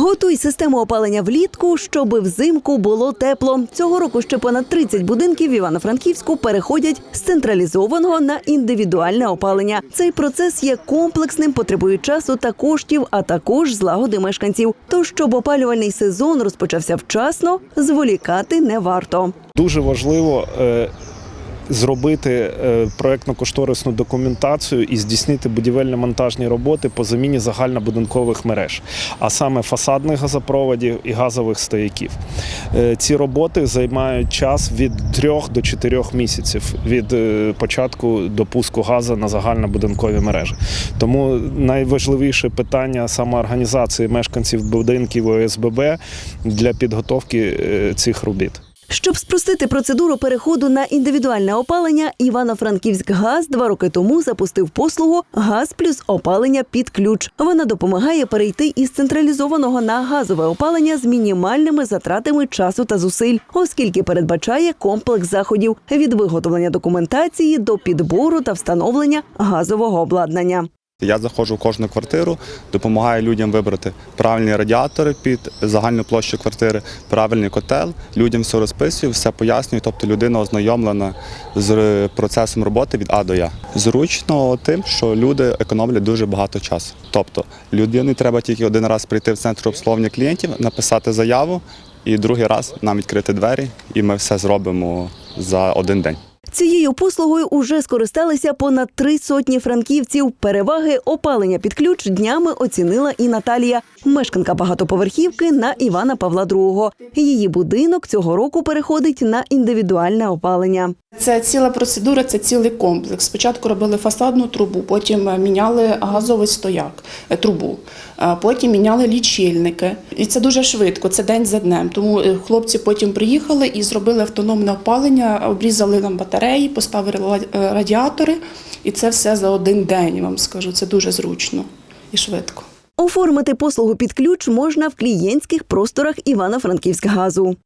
Готуй систему опалення влітку, щоби взимку було тепло. Цього року ще понад 30 будинків в Івано-Франківську переходять з централізованого на індивідуальне опалення. Цей процес є комплексним, потребує часу та коштів, а також злагоди мешканців. Тож, щоб опалювальний сезон розпочався вчасно, зволікати не варто. Дуже важливо е, зробити е, проектно-кошторисну документацію і здійснити будівельно-монтажні роботи по заміні загальнобудинкових мереж, а саме фасадних газопроводів і газових стояків. Е, Ці роботи займають час від 3 до 4 місяців від е, початку допуску газу на загальнобудинкові мережі. Тому найважливіше питання самоорганізації мешканців будинків ОСББ для підготовки цих робіт. Щоб спростити процедуру переходу на індивідуальне опалення, Івано-Франківськгаз два роки тому запустив послугу Газ плюс опалення під ключ. Вона допомагає перейти із централізованого на газове опалення з мінімальними затратами часу та зусиль, оскільки передбачає комплекс заходів від виготовлення документації до підбору та встановлення газового обладнання. Я заходжу в кожну квартиру, допомагаю людям вибрати правильні радіатори під загальну площу квартири, правильний котел. Людям все розписую, все пояснюю. Тобто людина ознайомлена з процесом роботи від А до Я. Зручно тим, що люди економлять дуже багато часу. Тобто людині треба тільки один раз прийти в центр обслуговування клієнтів, написати заяву і другий раз нам відкрити двері, і ми все зробимо за один день. Цією послугою уже скористалися понад три сотні франківців. Переваги опалення під ключ днями оцінила і Наталія, мешканка багатоповерхівки на Івана Павла II. Її будинок цього року переходить на індивідуальне опалення. Це ціла процедура, це цілий комплекс. Спочатку робили фасадну трубу, потім е, міняли газовий стояк, е, трубу, е, потім міняли лічильники. І це дуже швидко, це день за днем. Тому хлопці потім приїхали і зробили автономне опалення, обрізали нам батареї, поставили е, радіатори. І це все за один день, я вам скажу. Це дуже зручно і швидко. Оформити послугу під ключ можна в клієнтських просторах Івано-Франківськгазу.